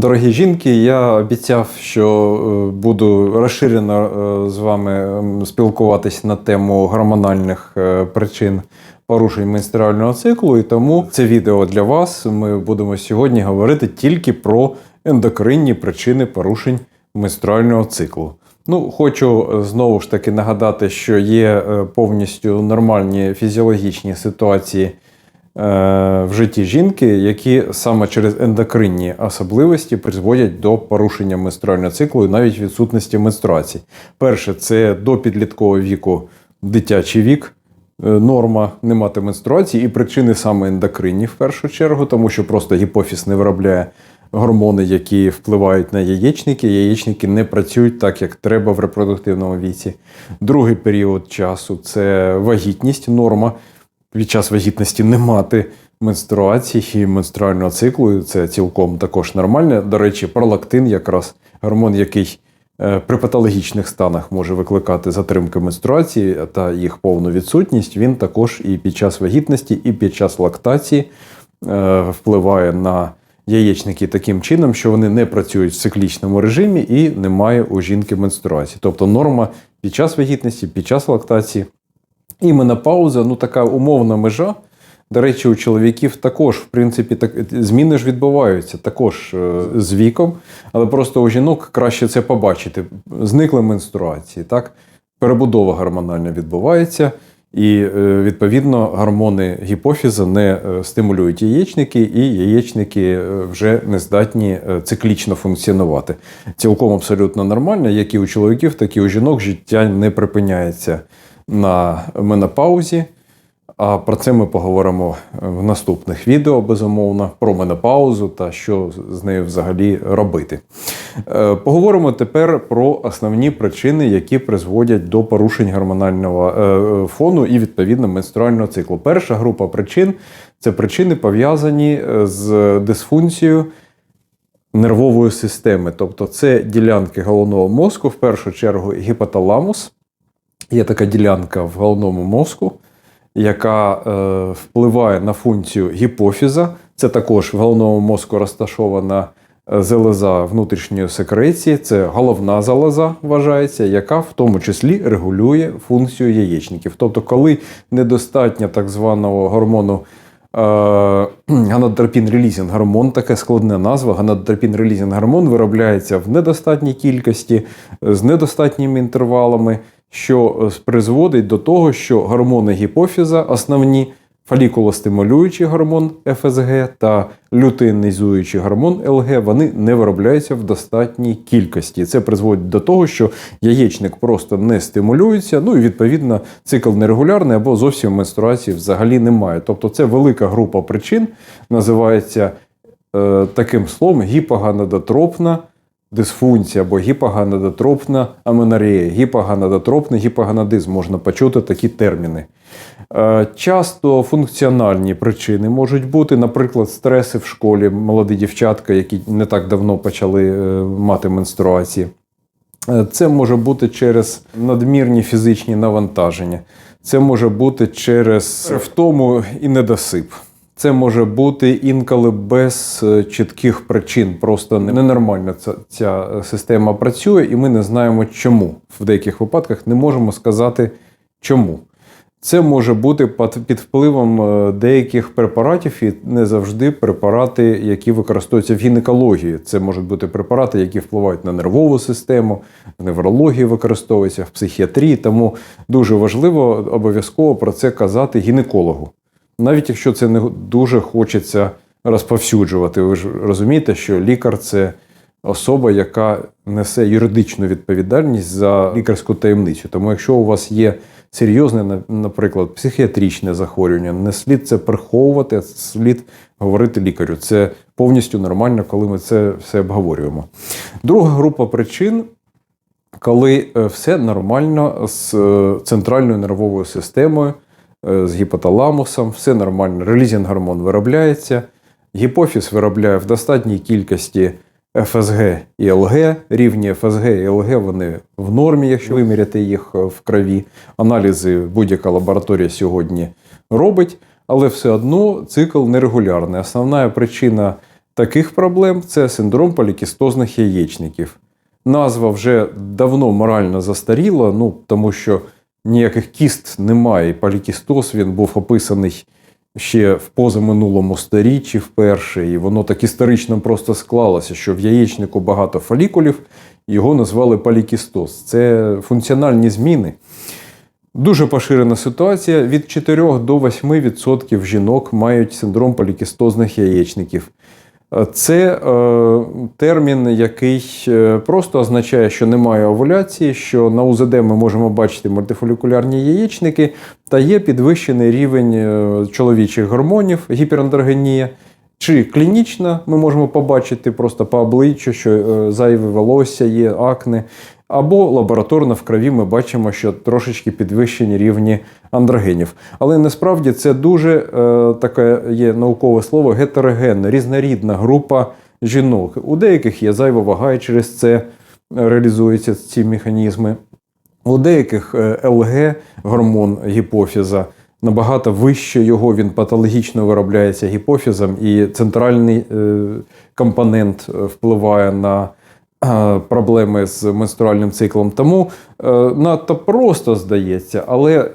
Дорогі жінки, я обіцяв, що е, буду розширено е, з вами спілкуватись на тему гормональних е, причин порушень менструального циклу, і тому це відео для вас. Ми будемо сьогодні говорити тільки про ендокринні причини порушень менструального циклу. Ну, хочу знову ж таки нагадати, що є повністю нормальні фізіологічні ситуації в житті жінки, які саме через ендокринні особливості призводять до порушення менструального циклу і навіть відсутності менструації. Перше, це до підліткового віку дитячий вік. Е, Норма не мати менструації і причини саме ендокринні в першу чергу, тому що просто гіпофіз не виробляє гормони, які впливають на яєчники. Яєчники не працюють так, як треба в репродуктивному віці. Другий період часу це вагітність, норма під час вагітності не мати менструації і менструального циклу. Це цілком також нормально. До речі, пролактин якраз гормон, який е, при патологічних станах може викликати затримки менструації та їх повну відсутність. Він також і під час вагітності, і під час лактації е, впливає на яєчники таким чином, що вони не працюють в циклічному режимі і немає у жінки менструації. Тобто норма під час вагітності, під час лактації. І менопауза, ну така умовна межа. До речі, у чоловіків також, в принципі, так, зміни ж відбуваються також е, з віком, але просто у жінок краще це побачити. Зникли менструації, так? перебудова гормональна відбувається, і е, відповідно гормони гіпофіза не е, стимулюють яєчники, і яєчники вже не здатні циклічно функціонувати. Цілком абсолютно нормально, як і у чоловіків, так і у жінок життя не припиняється на менопаузі. А про це ми поговоримо в наступних відео, безумовно, про менопаузу та що з нею взагалі робити. Е, Поговоримо тепер про основні причини, які призводять до порушень гормонального е, фону і відповідно менструального циклу. Перша група причин це причини пов'язані е, з дисфункцією нервової системи, тобто це ділянки головного мозку, в першу чергу гіпоталамус. Є така ділянка в головному мозку, яка е, впливає на функцію гіпофіза. Це також в головному мозку розташована залеза залоза внутрішньої секреції, це головна залоза вважається, яка в тому числі регулює функцію яєчників. Тобто, коли недостатньо так званого гормону ганадотропін релізінг гормон, таке складна назва. Ганадотропін релізінг гормон виробляється в недостатній кількості з недостатніми інтервалами, що призводить до того, що гормони гіпофіза, основні фолікулостимулюючий гормон ФСГ та лютеїнізуючий гормон ЛГ, вони не виробляються в достатній кількості. Це призводить до того, що яєчник просто не стимулюється, ну і відповідно цикл нерегулярний або зовсім менструації взагалі немає. Тобто це велика група причин, називається е, таким словом гіпоганадотропна дисфункція або гіпоганадотропна аменорея, гіпоганадотропний гіпоганадизм, можна почути такі терміни. Е, Часто функціональні причини можуть бути, наприклад, стреси в школі, молоді дівчатка, які не так давно почали е, мати менструації. Е, Це може бути через надмірні фізичні навантаження, це може бути через втому і недосип. Це може бути інколи без е, чітких причин. Просто ненормально ця, ця система працює, і ми не знаємо чому. В деяких випадках не можемо сказати чому. Це може бути під під впливом е, деяких препаратів, і не завжди препарати, які використовуються в гінекології. Це можуть бути препарати, які впливають на нервову систему, в неврології використовуються, в психіатрії. Тому дуже важливо обов'язково про це казати гінекологу. Навіть якщо це не дуже хочеться розповсюджувати. Ви ж розумієте, що лікар це особа, яка несе юридичну відповідальність за лікарську таємницю. Тому, якщо у вас є серйозне, наприклад, психіатричне захворювання, не слід це приховувати, а слід говорити лікарю. Це повністю нормально, коли ми це все обговорюємо. Друга група причин. Коли е, все нормально з е, центральною нервовою системою, з гіпоталамусом, все нормально, релізінг гормон виробляється, гіпофіз виробляє в достатній кількості ФСГ і ЛГ. Рівні ФСГ і ЛГ вони в нормі, якщо виміряти їх в крові. Аналізи будь-яка лабораторія сьогодні робить, але все одно цикл нерегулярний. Основна причина таких проблем це синдром полікістозних яєчників. Назва вже давно морально застаріла, ну, тому що ніяких кіст немає. Полікістоз він був описаний ще в позаминулому сторіччі вперше, і воно так історично просто склалося, що в яєчнику багато фолікулів, його назвали полікістоз. Це функціональні зміни. Дуже поширена ситуація. Від 4 до 8% жінок мають синдром полікістозних яєчників. Це е, термін, який е, просто означає, що немає овуляції, що на УЗД ми можемо бачити мультифолікулярні яєчники, та є підвищений рівень е, чоловічих гормонів, гіперандрогенія. Чи клінічна, ми можемо побачити просто по обличчю, що зайве волосся є, акне, або лабораторно в крові ми бачимо, що трошечки підвищені рівні андрогенів. Але насправді це дуже е, таке є наукове слово гетерогенна, різнорідна група жінок. У деяких є зайва вага, і через це реалізуються ці механізми. У деяких е, ЛГ гормон гіпофіза набагато вище його він патологічно виробляється гіпофізом, і центральний е, компонент е, впливає на е, проблеми з менструальним циклом. Тому е, надто просто здається, але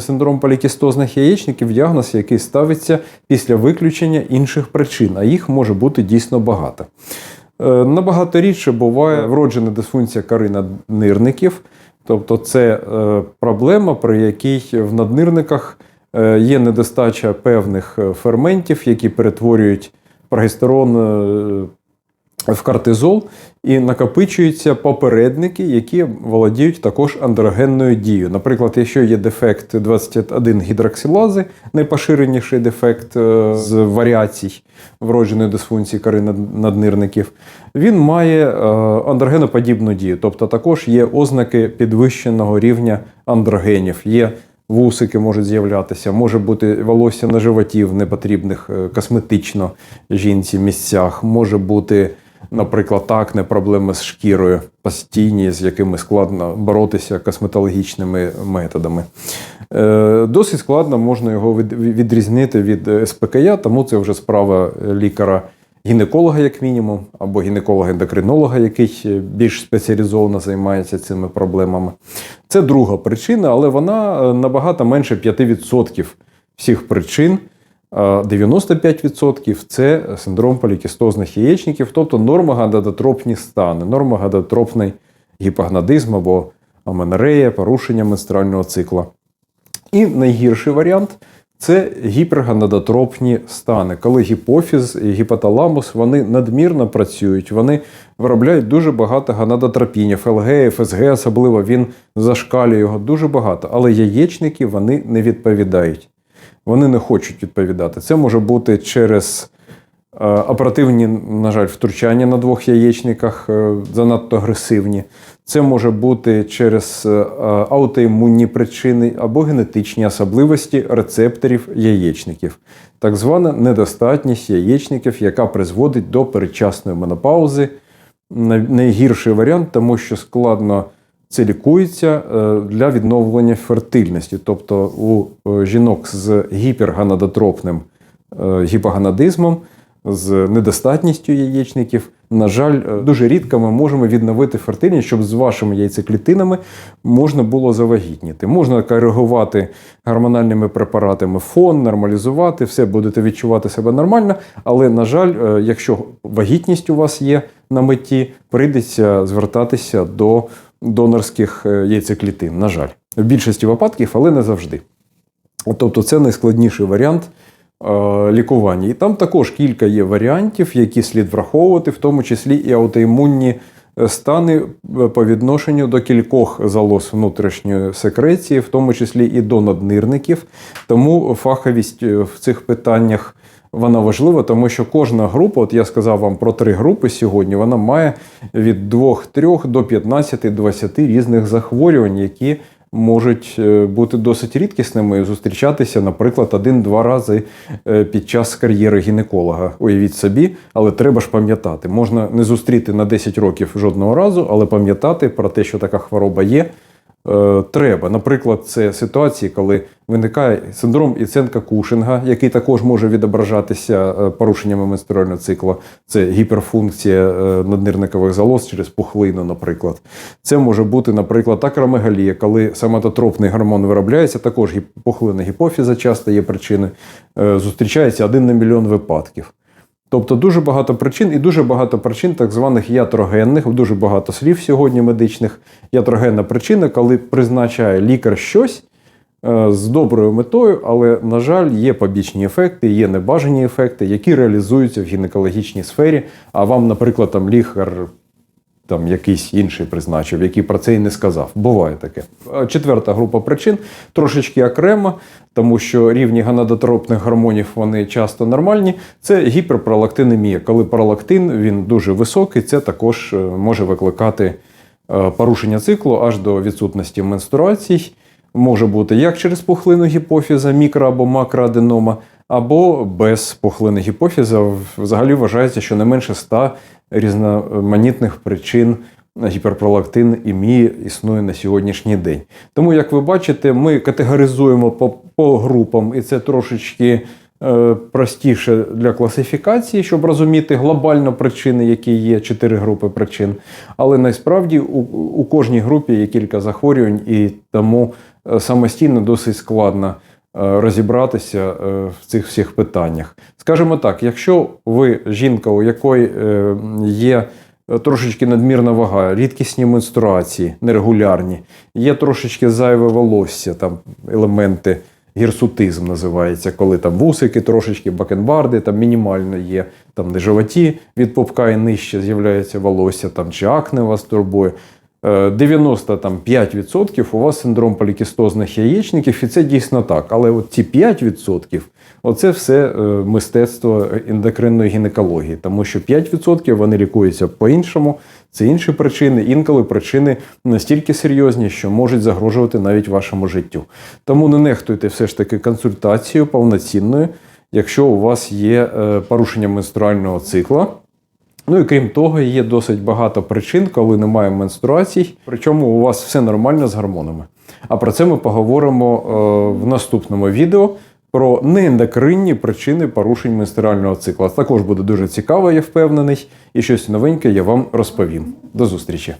синдром полікістозних яєчників діагноз, який ставиться після виключення інших причин, а їх може бути дійсно багато. Е, Набагато рідше буває вроджена дисфункція кори наднирників, тобто це е, проблема, при якій в наднирниках е, є недостача певних е, ферментів, які перетворюють прогестерон е, в кортизол, і накопичуються попередники, які володіють також андрогенною дією. Наприклад, якщо є дефект 21 гідроксилази, найпоширеніший дефект е, з варіацій вродженої дисфункції кори наднирників, він має е, андрогеноподібну дію, тобто також є ознаки підвищеного рівня андрогенів. Є Вусики можуть з'являтися, може бути волосся на животі в непотрібних е, косметично жінці місцях, може бути, наприклад, акне, проблеми з шкірою постійні, з якими складно боротися косметологічними методами. Е, Досить складно можна його відрізнити від е, СПКЯ, тому це вже справа лікаря. Гінеколога, як мінімум, або гінеколога-ендокринолога, який е, більш спеціалізовано займається цими проблемами. Це друга причина, але вона е, набагато менше 5% всіх причин. А 95% це синдром полікістозних яєчників, тобто нормогонадотропні стани, нормогонадотропний гіпогнадизм або аменорея, порушення менструального цикла. І найгірший варіант це гіпергонадотропні стани, коли гіпофіз і гіпоталамус вони надмірно працюють, вони виробляють дуже багато гонадотропінів, ЛГ, ФСГ особливо він зашкалює його дуже багато, але яєчники вони не відповідають. Вони не хочуть відповідати. Це може бути через е, оперативні, на жаль, втручання на двох яєчниках е, занадто агресивні. Це може бути через е, аутоімунні причини або генетичні особливості рецепторів яєчників, так звана недостатність яєчників, яка призводить до передчасної менопаузи. Найгірший варіант, тому що складно це лікується е, для відновлення фертильності. Тобто у е, жінок з гіпергонадотропним е, гіпогонадизмом, з недостатністю яєчників, на жаль, дуже рідко ми можемо відновити фертильність, щоб з вашими яйцеклітинами можна було завагітніти. Можна коригувати гормональними препаратами фон, нормалізувати, все будете відчувати себе нормально. Але, на жаль, якщо вагітність у вас є на меті, прийдеться звертатися до донорських е, яйцеклітин. На жаль, в більшості випадків, але не завжди. Тобто, це найскладніший варіант е, лікування. І там також кілька є варіантів, які слід враховувати, в тому числі і аутоімунні е, стани по відношенню до кількох залоз внутрішньої секреції, в тому числі і до наднирників. Тому фаховість в цих питаннях. Вона важлива, тому що кожна група, от я сказав вам про три групи сьогодні, вона має від 2-3 до 15-20 різних захворювань, які можуть е, бути досить рідкісними і зустрічатися, наприклад, один-два рази е, під час кар'єри гінеколога. Уявіть собі, але треба ж пам'ятати. Можна не зустріти на 10 років жодного разу, але пам'ятати про те, що така хвороба є. Е, треба. Наприклад, це ситуації, коли виникає синдром Іценка Кушинга, який також може відображатися е, порушеннями менструального цикла. Це гіперфункція е, наднирникових залоз через пухлину, наприклад. Це може бути, наприклад, акромегалія, коли соматотропний гормон виробляється, також пухлина гіпофіза часто є причини. Е, Зустрічається один на мільйон випадків. Тобто дуже багато причин і дуже багато причин так званих ятрогенних, дуже багато слів сьогодні медичних. Ятрогенна причина, коли призначає лікар щось е, з доброю метою, але, на жаль, є побічні ефекти, є небажані ефекти, які реалізуються в гінекологічній сфері. А вам, наприклад, там лікар там якийсь інший призначив, який про це і не сказав. Буває таке. Е, Четверта група причин трошечки окрема, тому що рівні гонадотропних гормонів вони часто нормальні. Це гіперпролактинемія. Коли пролактин він дуже високий, це також е, може викликати е, порушення циклу аж до відсутності менструацій. Може бути як через пухлину гіпофіза, мікро або макроаденома, або без пухлини гіпофіза. Взагалі вважається, що не менше 100 різноманітних причин гіперпролактин імії існує на сьогоднішній день. Тому, як ви бачите, ми категоризуємо по, по групам, і це трошечки е, простіше для класифікації, щоб розуміти глобально причини, які є, чотири групи причин. Але насправді у, у кожній групі є кілька захворювань, і тому самостійно досить складно е, розібратися е, в цих всіх питаннях. Скажімо так, якщо ви жінка, у якої е, є е, трошечки надмірна вага, рідкісні менструації, нерегулярні, є трошечки зайве волосся, там елементи. Гірсутизм називається, коли там вусики трошечки, бакенбарди, там мінімально є, там на животі від попка і нижче з'являється волосся, там чи акне вас турбує. Е, 95% у вас синдром полікістозних яєчників, і це дійсно так. Але от ці 5% оце все е, мистецтво ендокринної гінекології, тому що 5% вони лікуються по-іншому, це інші причини, інколи причини настільки серйозні, що можуть загрожувати навіть вашому життю. Тому не нехтуйте все ж таки консультацією повноцінною, якщо у вас є е, порушення менструального цикла. Ну і крім того, є досить багато причин, коли немає менструацій, причому у вас все нормально з гормонами. А про це ми поговоримо е, в наступному відео про неендокринні причини порушень менструального цикла. Також буде дуже цікаво, я впевнений, і щось новеньке я вам розповім. До зустрічі!